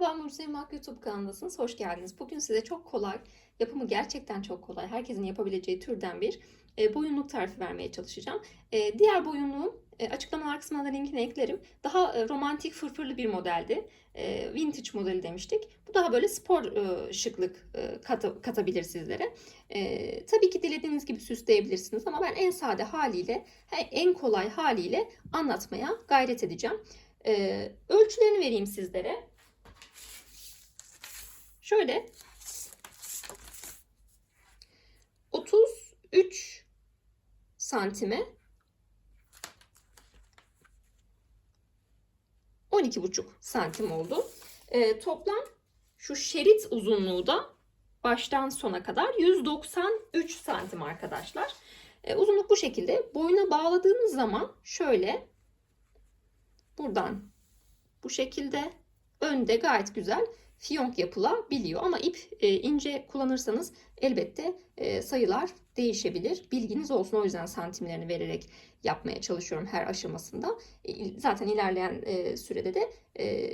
Merhaba Mucize Mak YouTube kanalındasınız. Hoş geldiniz. Bugün size çok kolay, yapımı gerçekten çok kolay, herkesin yapabileceği türden bir e, boyunluk tarifi vermeye çalışacağım. E, diğer boyunluğum e, açıklamalar kısmına linkini eklerim. Daha e, romantik, fırfırlı bir modeldi. E, vintage modeli demiştik. Bu daha böyle spor e, şıklık e, kata- katabilir sizlere. E, tabii ki dilediğiniz gibi süsleyebilirsiniz ama ben en sade haliyle, en kolay haliyle anlatmaya gayret edeceğim. E, ölçülerini vereyim sizlere. Şöyle 33 santime 12,5 santim oldu. Ee, toplam şu şerit uzunluğu da baştan sona kadar 193 santim arkadaşlar. Ee, uzunluk bu şekilde. Boyuna bağladığınız zaman şöyle buradan bu şekilde önde gayet güzel fiyonk yapılabiliyor. Ama ip e, ince kullanırsanız elbette e, sayılar değişebilir. Bilginiz olsun o yüzden santimlerini vererek yapmaya çalışıyorum her aşamasında. E, zaten ilerleyen e, sürede de e,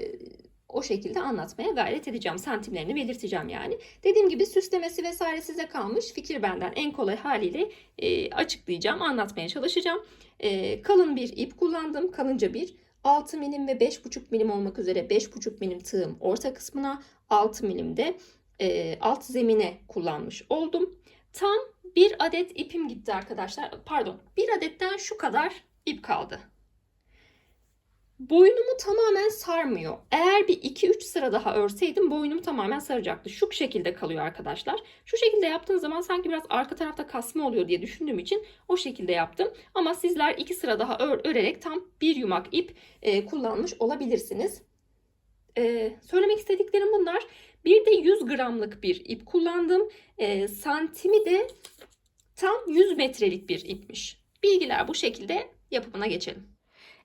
o şekilde anlatmaya gayret edeceğim. Santimlerini belirteceğim yani. Dediğim gibi süslemesi vesaire size kalmış. Fikir benden en kolay haliyle e, açıklayacağım, anlatmaya çalışacağım. E, kalın bir ip kullandım. Kalınca bir 6 milim ve 5,5 milim olmak üzere 5,5 milim tığım orta kısmına 6 milim de e, alt zemine kullanmış oldum. Tam bir adet ipim gitti arkadaşlar. Pardon bir adetten şu kadar ip kaldı. Boynumu tamamen sarmıyor. Eğer bir 2-3 sıra daha örseydim boynumu tamamen saracaktı. Şu şekilde kalıyor arkadaşlar. Şu şekilde yaptığınız zaman sanki biraz arka tarafta kasma oluyor diye düşündüğüm için o şekilde yaptım. Ama sizler 2 sıra daha ör, örerek tam bir yumak ip e, kullanmış olabilirsiniz. E, söylemek istediklerim bunlar. Bir de 100 gramlık bir ip kullandım. E, santimi de tam 100 metrelik bir ipmiş. Bilgiler bu şekilde yapımına geçelim.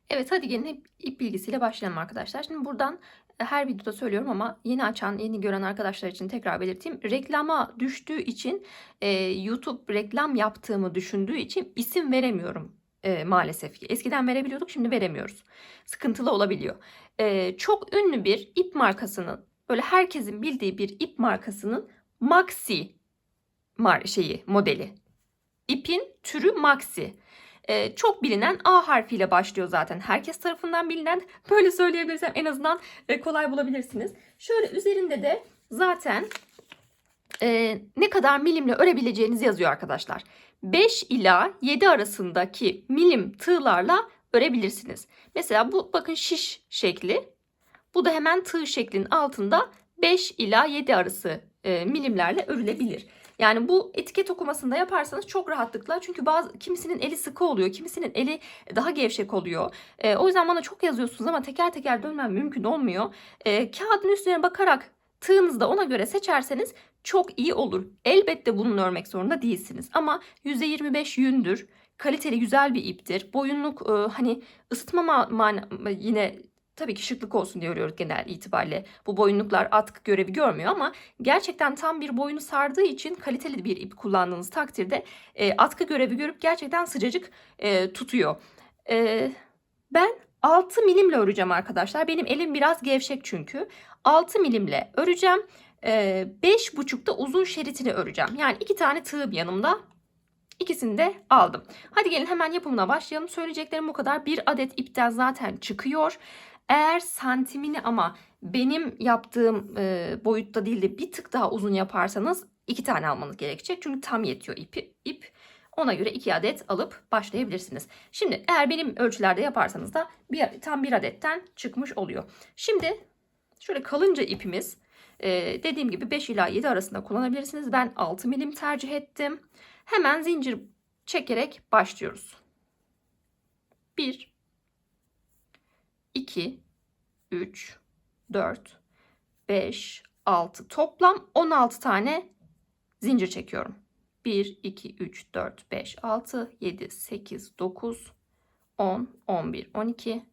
Evet hadi gelin hep ip bilgisiyle başlayalım arkadaşlar. Şimdi buradan e, her videoda söylüyorum ama yeni açan, yeni gören arkadaşlar için tekrar belirteyim. Reklama düştüğü için e, YouTube reklam yaptığımı düşündüğü için isim veremiyorum e, maalesef ki. Eskiden verebiliyorduk şimdi veremiyoruz. Sıkıntılı olabiliyor. E, çok ünlü bir ip markasının böyle herkesin bildiği bir ip markasının Maxi mar şeyi modeli. İpin türü Maxi. Ee, çok bilinen A harfiyle başlıyor zaten. Herkes tarafından bilinen. Böyle söyleyebilirsem en azından e, kolay bulabilirsiniz. Şöyle üzerinde de zaten e, ne kadar milimle örebileceğinizi yazıyor arkadaşlar. 5 ila 7 arasındaki milim tığlarla örebilirsiniz. Mesela bu bakın şiş şekli. Bu da hemen tığ şeklinin altında 5 ila 7 arası e, milimlerle örülebilir. Yani bu etiket okumasında yaparsanız çok rahatlıkla çünkü bazı kimisinin eli sıkı oluyor, kimisinin eli daha gevşek oluyor. E, o yüzden bana çok yazıyorsunuz ama teker teker dönmem mümkün olmuyor. E, kağıdın üstüne bakarak tığınızı da ona göre seçerseniz çok iyi olur. Elbette bunun örmek zorunda değilsiniz ama %25 yündür. Kaliteli güzel bir iptir. Boyunluk e, hani ısıtma ma- ma- yine tabii ki şıklık olsun diye örüyoruz genel itibariyle. Bu boyunluklar atkı görevi görmüyor ama gerçekten tam bir boyunu sardığı için kaliteli bir ip kullandığınız takdirde e, atkı görevi görüp gerçekten sıcacık e, tutuyor. E, ben 6 milimle öreceğim arkadaşlar. Benim elim biraz gevşek çünkü. 6 milimle öreceğim. E, 5,5'da uzun şeritini öreceğim. Yani iki tane tığım yanımda. İkisini de aldım. Hadi gelin hemen yapımına başlayalım. Söyleyeceklerim bu kadar. Bir adet ipten zaten çıkıyor. Eğer santimini ama benim yaptığım e, boyutta değil de bir tık daha uzun yaparsanız iki tane almanız gerekecek. Çünkü tam yetiyor ipi, ip. Ona göre iki adet alıp başlayabilirsiniz. Şimdi eğer benim ölçülerde yaparsanız da bir, tam bir adetten çıkmış oluyor. Şimdi şöyle kalınca ipimiz e, dediğim gibi 5 ila 7 arasında kullanabilirsiniz. Ben 6 milim tercih ettim. Hemen zincir çekerek başlıyoruz. 1 2 3 4 5 6 toplam 16 tane zincir çekiyorum. 1 2 3 4 5 6 7 8 9 10 11 12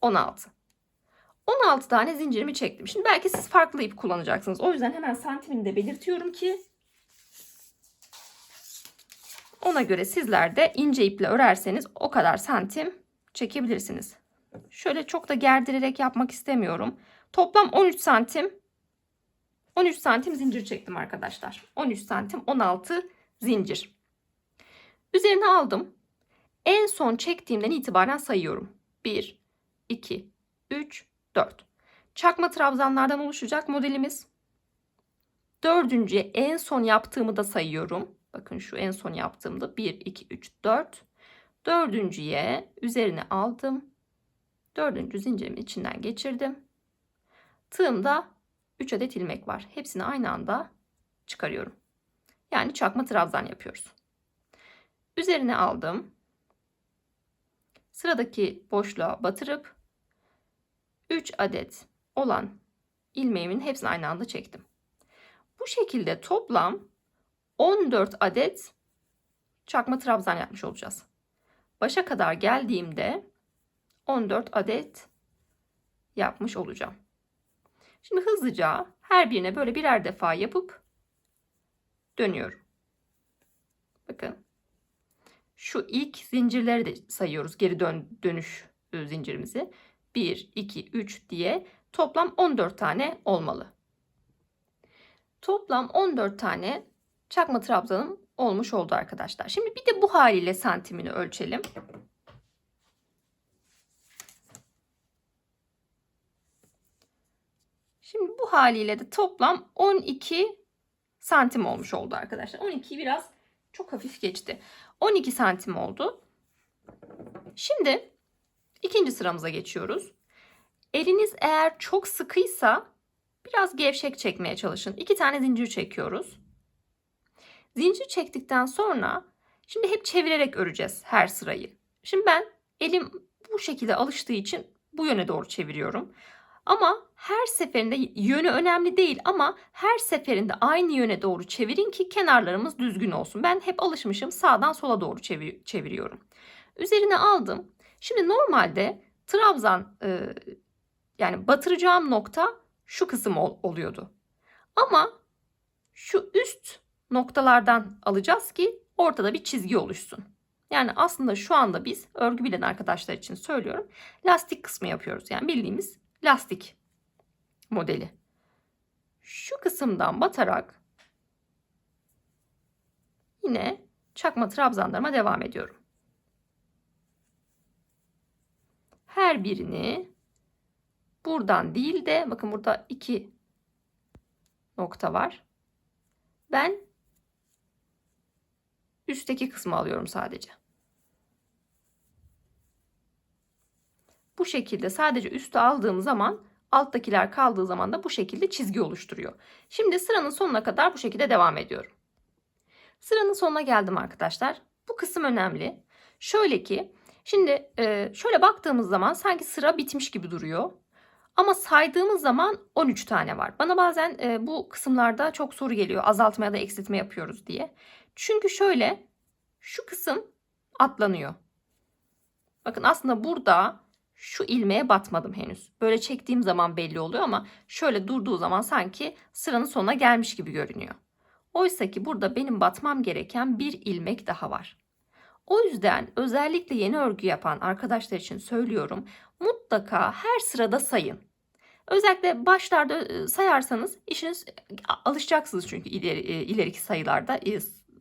16 16 tane zincirimi çektim. Şimdi belki siz farklı ip kullanacaksınız. O yüzden hemen santimini de belirtiyorum ki ona göre sizler de ince iple örerseniz o kadar santim çekebilirsiniz. Şöyle çok da gerdirerek yapmak istemiyorum. Toplam 13 santim 13 santim zincir çektim arkadaşlar. 13 santim 16 zincir. Üzerine aldım. En son çektiğimden itibaren sayıyorum. 1, 2, 3, 4. Çakma trabzanlardan oluşacak modelimiz. Dördüncüye en son yaptığımı da sayıyorum. Bakın şu en son yaptığımda 1, 2, 3, 4. Dördüncüye üzerine aldım. Dördüncü zincirimin içinden geçirdim. Tığımda 3 adet ilmek var. Hepsini aynı anda çıkarıyorum. Yani çakma trabzan yapıyoruz. Üzerine aldım. Sıradaki boşluğa batırıp 3 adet olan ilmeğimin hepsini aynı anda çektim. Bu şekilde toplam 14 adet çakma trabzan yapmış olacağız. Başa kadar geldiğimde 14 adet yapmış olacağım. Şimdi hızlıca her birine böyle birer defa yapıp dönüyorum. Bakın. Şu ilk zincirleri de sayıyoruz. Geri dön dönüş e, zincirimizi. 1, 2, 3 diye toplam 14 tane olmalı. Toplam 14 tane çakma trabzanım olmuş oldu arkadaşlar. Şimdi bir de bu haliyle santimini ölçelim. Şimdi bu haliyle de toplam 12 santim olmuş oldu arkadaşlar. 12 biraz çok hafif geçti. 12 santim oldu. Şimdi ikinci sıramıza geçiyoruz. Eliniz eğer çok sıkıysa biraz gevşek çekmeye çalışın. İki tane zincir çekiyoruz. Zincir çektikten sonra şimdi hep çevirerek öreceğiz her sırayı. Şimdi ben elim bu şekilde alıştığı için bu yöne doğru çeviriyorum. Ama her seferinde yönü önemli değil ama her seferinde aynı yöne doğru çevirin ki kenarlarımız düzgün olsun. Ben hep alışmışım sağdan sola doğru çevir çeviriyorum. Üzerine aldım. Şimdi normalde trabzan e, yani batıracağım nokta şu kısım ol, oluyordu. Ama şu üst noktalardan alacağız ki ortada bir çizgi oluşsun. Yani aslında şu anda biz örgü bilen arkadaşlar için söylüyorum. Lastik kısmı yapıyoruz. Yani bildiğimiz lastik modeli. Şu kısımdan batarak yine çakma trabzanlarıma devam ediyorum. Her birini buradan değil de bakın burada iki nokta var. Ben üstteki kısmı alıyorum sadece. Bu şekilde sadece üstü aldığım zaman alttakiler kaldığı zaman da bu şekilde çizgi oluşturuyor. Şimdi sıranın sonuna kadar bu şekilde devam ediyorum. Sıranın sonuna geldim arkadaşlar. Bu kısım önemli. Şöyle ki şimdi e, şöyle baktığımız zaman sanki sıra bitmiş gibi duruyor. Ama saydığımız zaman 13 tane var. Bana bazen e, bu kısımlarda çok soru geliyor. Azaltma ya da eksiltme yapıyoruz diye. Çünkü şöyle şu kısım atlanıyor. Bakın aslında burada şu ilmeğe batmadım henüz. Böyle çektiğim zaman belli oluyor ama şöyle durduğu zaman sanki sıranın sonuna gelmiş gibi görünüyor. Oysa ki burada benim batmam gereken bir ilmek daha var. O yüzden özellikle yeni örgü yapan arkadaşlar için söylüyorum. Mutlaka her sırada sayın. Özellikle başlarda sayarsanız işiniz alışacaksınız çünkü ileri, ileriki sayılarda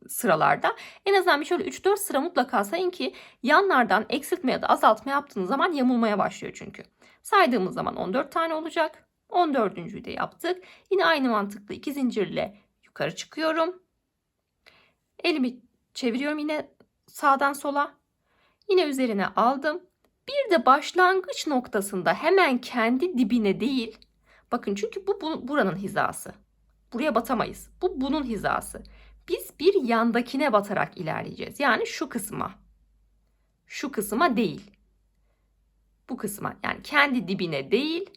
sıralarda en azından bir şöyle 3-4 sıra mutlaka sayın ki yanlardan eksiltme ya da azaltma yaptığınız zaman yamulmaya başlıyor çünkü. Saydığımız zaman 14 tane olacak. 14.'ü de yaptık. Yine aynı mantıklı iki zincirle yukarı çıkıyorum. Elimi çeviriyorum yine sağdan sola. Yine üzerine aldım. Bir de başlangıç noktasında hemen kendi dibine değil. Bakın çünkü bu, bu buranın hizası. Buraya batamayız. Bu bunun hizası biz bir yandakine batarak ilerleyeceğiz. Yani şu kısma. Şu kısma değil. Bu kısma yani kendi dibine değil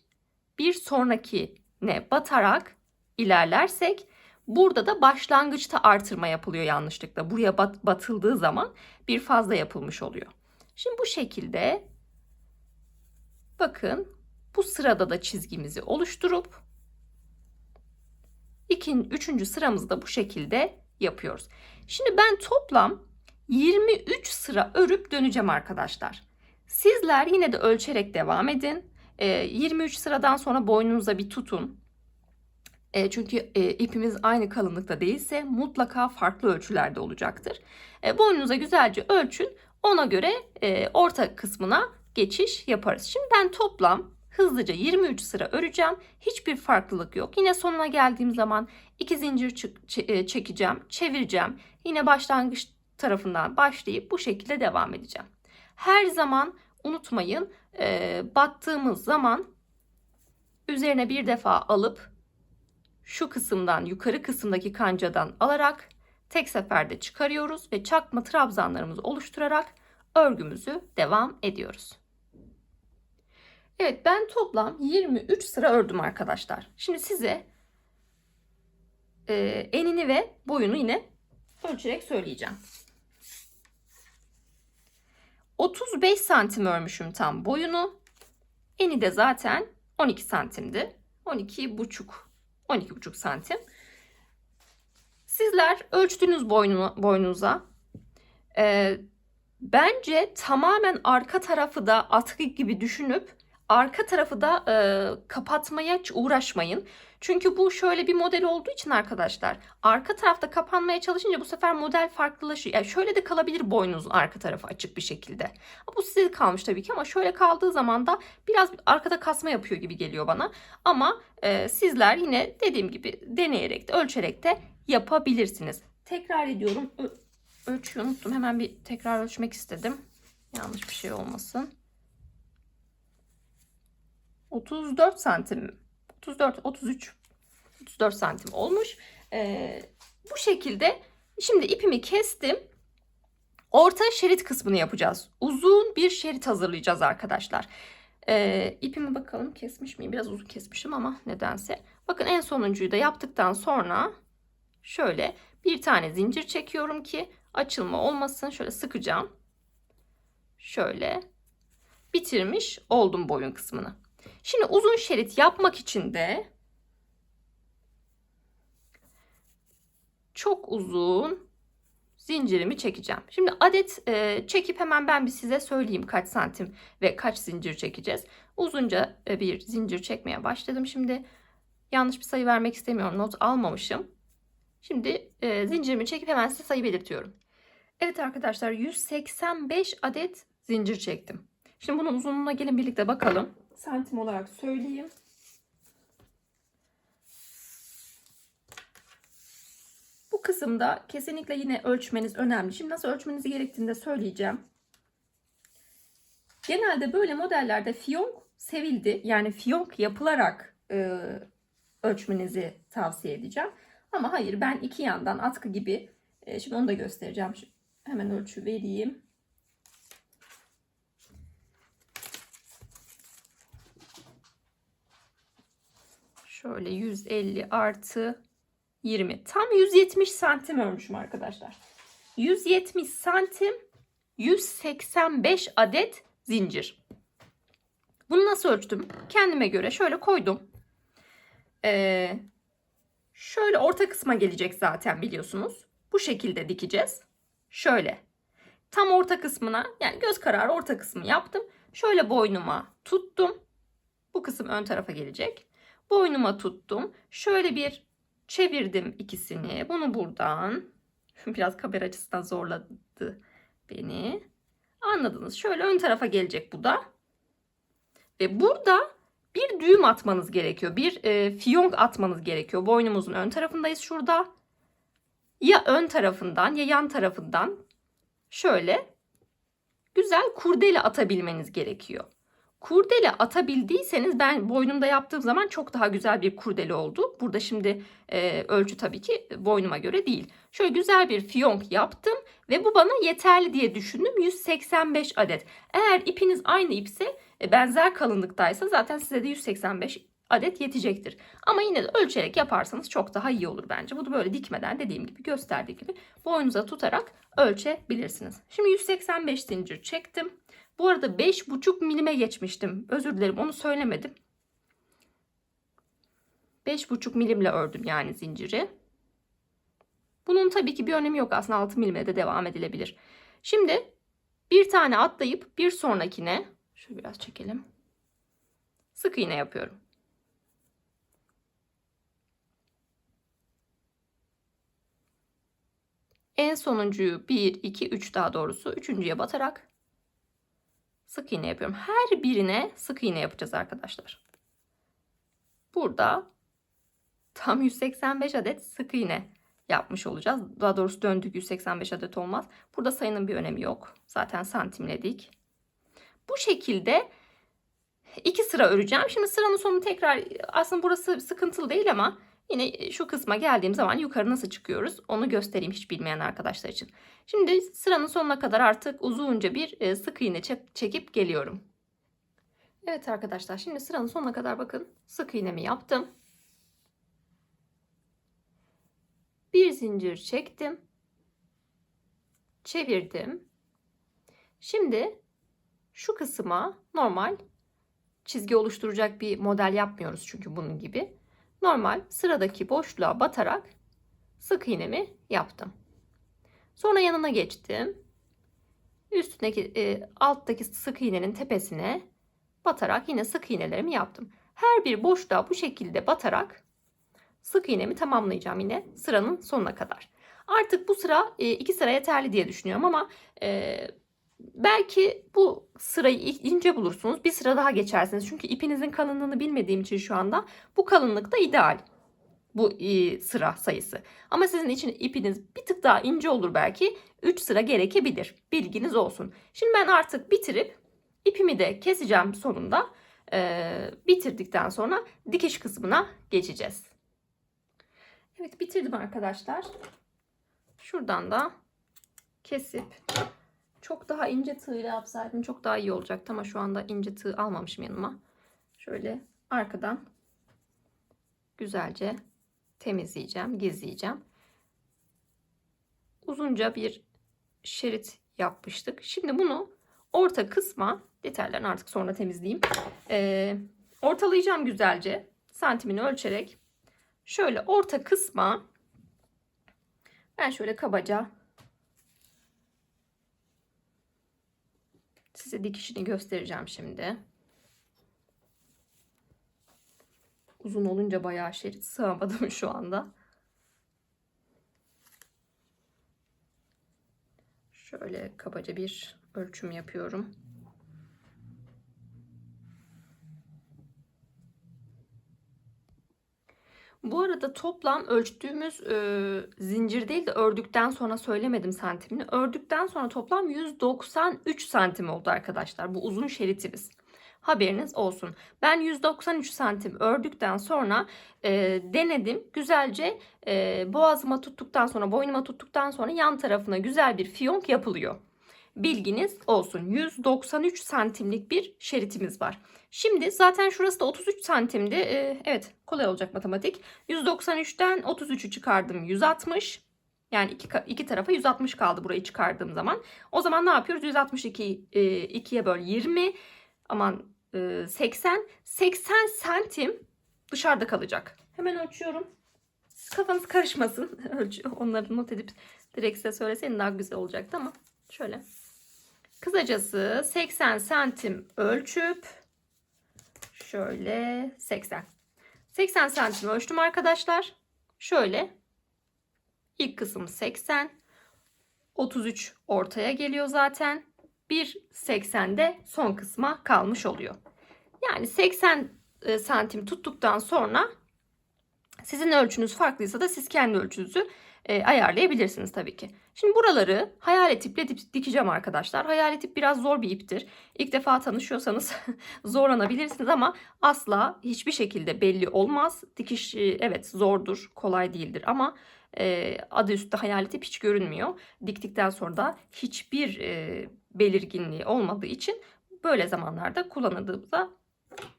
bir sonrakine batarak ilerlersek burada da başlangıçta artırma yapılıyor yanlışlıkla. Buraya bat, batıldığı zaman bir fazla yapılmış oluyor. Şimdi bu şekilde bakın bu sırada da çizgimizi oluşturup ikinci, üçüncü sıramızı da bu şekilde yapıyoruz. Şimdi ben toplam 23 sıra örüp döneceğim arkadaşlar. Sizler yine de ölçerek devam edin. E, 23 sıradan sonra boynunuza bir tutun. E, çünkü e, ipimiz aynı kalınlıkta değilse mutlaka farklı ölçülerde olacaktır. E, boynunuza güzelce ölçün. Ona göre e, orta kısmına geçiş yaparız. Şimdi ben toplam hızlıca 23 sıra öreceğim. Hiçbir farklılık yok. Yine sonuna geldiğim zaman iki zincir çık- ç- e, çekeceğim, çevireceğim. Yine başlangıç tarafından başlayıp bu şekilde devam edeceğim. Her zaman unutmayın e, battığımız zaman üzerine bir defa alıp şu kısımdan yukarı kısımdaki kancadan alarak tek seferde çıkarıyoruz ve çakma trabzanlarımızı oluşturarak örgümüzü devam ediyoruz. Evet ben toplam 23 sıra ördüm arkadaşlar. Şimdi size e, enini ve boyunu yine ölçerek söyleyeceğim. 35 santim örmüşüm tam boyunu. Eni de zaten 12 santimdi. 12 buçuk 12,5 santim. Sizler ölçtüğünüz boynunu, boynunuza e, bence tamamen arka tarafı da atkı gibi düşünüp arka tarafı da e, kapatmaya uğraşmayın. Çünkü bu şöyle bir model olduğu için arkadaşlar arka tarafta kapanmaya çalışınca bu sefer model farklılaşıyor. Yani şöyle de kalabilir boynunuzun arka tarafı açık bir şekilde. Bu size kalmış tabii ki ama şöyle kaldığı zaman da biraz arkada kasma yapıyor gibi geliyor bana. Ama e, sizler yine dediğim gibi deneyerek de ölçerek de yapabilirsiniz. Tekrar ediyorum. Ö- ölçüyü unuttum. Hemen bir tekrar ölçmek istedim. Yanlış bir şey olmasın. 34 santim. 34, 33, 34 santim olmuş. Ee, bu şekilde şimdi ipimi kestim. Orta şerit kısmını yapacağız. Uzun bir şerit hazırlayacağız arkadaşlar. Ee, ipimi bakalım kesmiş miyim? Biraz uzun kesmişim ama nedense. Bakın en sonuncuyu da yaptıktan sonra şöyle bir tane zincir çekiyorum ki açılma olmasın. Şöyle sıkacağım. Şöyle bitirmiş oldum boyun kısmını. Şimdi uzun şerit yapmak için de çok uzun zincirimi çekeceğim. Şimdi adet e, çekip hemen ben bir size söyleyeyim kaç santim ve kaç zincir çekeceğiz. Uzunca e, bir zincir çekmeye başladım. Şimdi yanlış bir sayı vermek istemiyorum. Not almamışım. Şimdi e, zincirimi çekip hemen size sayı belirtiyorum. Evet arkadaşlar 185 adet zincir çektim. Şimdi bunun uzunluğuna gelin birlikte bakalım. Santim olarak söyleyeyim. Bu kısımda kesinlikle yine ölçmeniz önemli. Şimdi nasıl ölçmeniz gerektiğini de söyleyeceğim. Genelde böyle modellerde fiyonk sevildi. Yani fiyonk yapılarak e, ölçmenizi tavsiye edeceğim. Ama hayır ben iki yandan atkı gibi e, şimdi onu da göstereceğim. Şu, hemen ölçü vereyim. Şöyle 150 artı 20. Tam 170 santim örmüşüm arkadaşlar. 170 santim 185 adet zincir. Bunu nasıl ölçtüm? Kendime göre şöyle koydum. Ee, şöyle orta kısma gelecek zaten biliyorsunuz. Bu şekilde dikeceğiz. Şöyle. Tam orta kısmına yani göz kararı orta kısmı yaptım. Şöyle boynuma tuttum. Bu kısım ön tarafa gelecek. Boynuma tuttum. Şöyle bir çevirdim ikisini. Bunu buradan biraz kamera açısından zorladı beni. Anladınız. Şöyle ön tarafa gelecek bu da. Ve burada bir düğüm atmanız gerekiyor. Bir e, fiyonk atmanız gerekiyor. Boynumuzun ön tarafındayız şurada. Ya ön tarafından ya yan tarafından şöyle güzel kurdele atabilmeniz gerekiyor. Kurdele atabildiyseniz ben boynumda yaptığım zaman çok daha güzel bir kurdele oldu. Burada şimdi e, ölçü tabii ki boynuma göre değil. Şöyle güzel bir fiyonk yaptım ve bu bana yeterli diye düşündüm. 185 adet. Eğer ipiniz aynı ipse e, benzer kalınlıktaysa zaten size de 185 adet yetecektir. Ama yine de ölçerek yaparsanız çok daha iyi olur bence. Bu da böyle dikmeden dediğim gibi gösterdiğim gibi boynunuza tutarak ölçebilirsiniz. Şimdi 185 zincir çektim. Bu arada 5,5 milime geçmiştim. Özür dilerim onu söylemedim. 5,5 milimle ördüm yani zinciri. Bunun tabii ki bir önemi yok aslında 6 milime de devam edilebilir. Şimdi Bir tane atlayıp bir sonrakine şöyle biraz çekelim. Sık iğne yapıyorum. En sonuncuyu 1, 2, 3 daha doğrusu üçüncüye batarak sık iğne yapıyorum. Her birine sık iğne yapacağız arkadaşlar. Burada tam 185 adet sık iğne yapmış olacağız. Daha doğrusu döndük 185 adet olmaz. Burada sayının bir önemi yok. Zaten santimledik. Bu şekilde iki sıra öreceğim. Şimdi sıranın sonunu tekrar aslında burası sıkıntılı değil ama yine şu kısma geldiğim zaman yukarı nasıl çıkıyoruz onu göstereyim hiç bilmeyen arkadaşlar için. Şimdi sıranın sonuna kadar artık uzunca bir e, sık iğne çekip geliyorum. Evet arkadaşlar şimdi sıranın sonuna kadar bakın sık iğnemi yaptım. Bir zincir çektim. Çevirdim. Şimdi şu kısma normal çizgi oluşturacak bir model yapmıyoruz çünkü bunun gibi. Normal sıradaki boşluğa batarak sık iğnemi yaptım. Sonra yanına geçtim. Üstündeki e, alttaki sık iğnenin tepesine batarak yine sık iğnelerimi yaptım. Her bir boşluğa bu şekilde batarak sık iğnemi tamamlayacağım yine sıranın sonuna kadar. Artık bu sıra e, iki sıra yeterli diye düşünüyorum ama e, belki bu sırayı ince bulursunuz. Bir sıra daha geçersiniz. Çünkü ipinizin kalınlığını bilmediğim için şu anda bu kalınlıkta ideal bu e, sıra sayısı. Ama sizin için ipiniz bir tık daha ince olur belki. 3 sıra gerekebilir. Bilginiz olsun. Şimdi ben artık bitirip ipimi de keseceğim sonunda. Ee, bitirdikten sonra dikiş kısmına geçeceğiz. Evet bitirdim arkadaşlar. Şuradan da kesip çok daha ince tığ yapsaydım çok daha iyi olacaktı ama şu anda ince tığ almamışım yanıma. Şöyle arkadan güzelce temizleyeceğim, gizleyeceğim. Uzunca bir şerit yapmıştık. Şimdi bunu orta kısma detaylarını artık sonra temizleyeyim. Ee, ortalayacağım güzelce santimini ölçerek şöyle orta kısma ben şöyle kabaca size dikişini göstereceğim şimdi. Uzun olunca bayağı şerit sığamadım şu anda. Şöyle kabaca bir ölçüm yapıyorum. Bu arada toplam ölçtüğümüz e, zincir değil de ördükten sonra söylemedim santimini. Ördükten sonra toplam 193 santim oldu arkadaşlar. Bu uzun şeritimiz. Haberiniz olsun. Ben 193 santim ördükten sonra e, denedim. Güzelce e, boğazıma tuttuktan sonra, boynuma tuttuktan sonra yan tarafına güzel bir fiyonk yapılıyor. Bilginiz olsun. 193 santimlik bir şeritimiz var. Şimdi zaten şurası da 33 santimdi. Ee, evet kolay olacak matematik. 193'ten 33'ü çıkardım 160. Yani iki, iki tarafa 160 kaldı burayı çıkardığım zaman. O zaman ne yapıyoruz? 162 e, 2'ye böl 20. Aman e, 80. 80 santim dışarıda kalacak. Hemen ölçüyorum. Kafanız karışmasın. Onları not edip direkt size söyleseydim daha güzel olacaktı ama şöyle. Kısacası 80 santim ölçüp şöyle 80. 80 santim ölçtüm arkadaşlar. Şöyle ilk kısım 80. 33 ortaya geliyor zaten. 1.80 de son kısma kalmış oluyor. Yani 80 e, santim tuttuktan sonra sizin ölçünüz farklıysa da siz kendi ölçünüzü e, ayarlayabilirsiniz tabii ki. Şimdi buraları hayalet iple dikeceğim arkadaşlar. Hayalet ip biraz zor bir iptir. İlk defa tanışıyorsanız zorlanabilirsiniz ama asla hiçbir şekilde belli olmaz. Dikiş e, evet zordur, kolay değildir ama e, adı üstte hayalet ip hiç görünmüyor. Diktikten sonra da hiçbir e, belirginliği olmadığı için böyle zamanlarda kullanıldığımızda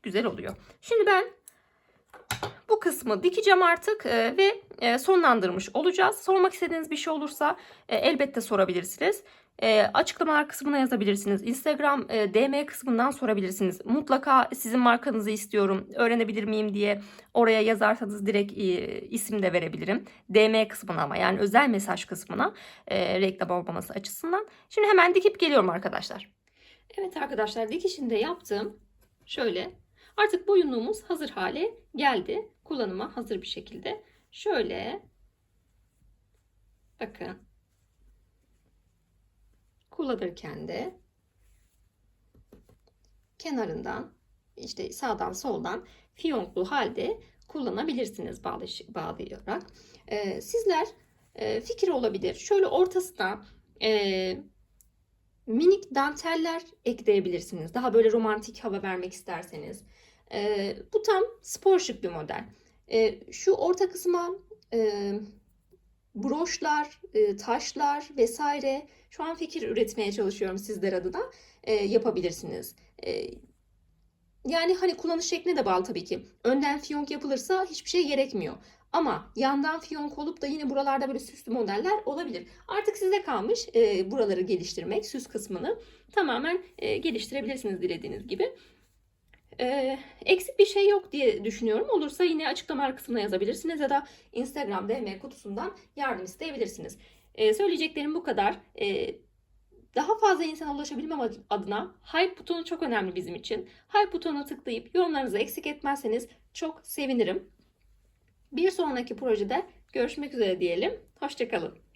güzel oluyor. Şimdi ben bu kısmı dikeceğim artık e, ve e, sonlandırmış olacağız. Sormak istediğiniz bir şey olursa e, elbette sorabilirsiniz. E, açıklamalar kısmına yazabilirsiniz. Instagram e, DM kısmından sorabilirsiniz. Mutlaka sizin markanızı istiyorum, öğrenebilir miyim diye oraya yazarsanız direkt e, isim de verebilirim. DM kısmına ama yani özel mesaj kısmına e, reklam olmaması açısından. Şimdi hemen dikip geliyorum arkadaşlar. Evet arkadaşlar dikişini de yaptım. Şöyle artık boyunluğumuz hazır hale geldi. Kullanıma hazır bir şekilde. Şöyle bakın kullanırken de kenarından işte sağdan soldan fiyonklu halde kullanabilirsiniz bağlayarak. Ee, sizler e, fikir olabilir. Şöyle ortasına e, minik danteller ekleyebilirsiniz. Daha böyle romantik hava vermek isterseniz. Ee, bu tam spor şık bir model. Ee, şu orta kısma e, broşlar, e, taşlar vesaire şu an fikir üretmeye çalışıyorum sizler adına e, yapabilirsiniz. E, yani hani kullanış şekline de bağlı tabii ki. Önden fiyonk yapılırsa hiçbir şey gerekmiyor. Ama yandan fiyonk olup da yine buralarda böyle süslü modeller olabilir. Artık size kalmış e, buraları geliştirmek, süs kısmını tamamen e, geliştirebilirsiniz dilediğiniz gibi. E, eksik bir şey yok diye düşünüyorum. Olursa yine açıklama kısmına yazabilirsiniz ya da Instagram DM kutusundan yardım isteyebilirsiniz. E, söyleyeceklerim bu kadar. E, daha fazla insana ulaşabilmem adına hype butonu çok önemli bizim için. Hype butonuna tıklayıp yorumlarınızı eksik etmezseniz çok sevinirim. Bir sonraki projede görüşmek üzere diyelim. Hoşçakalın.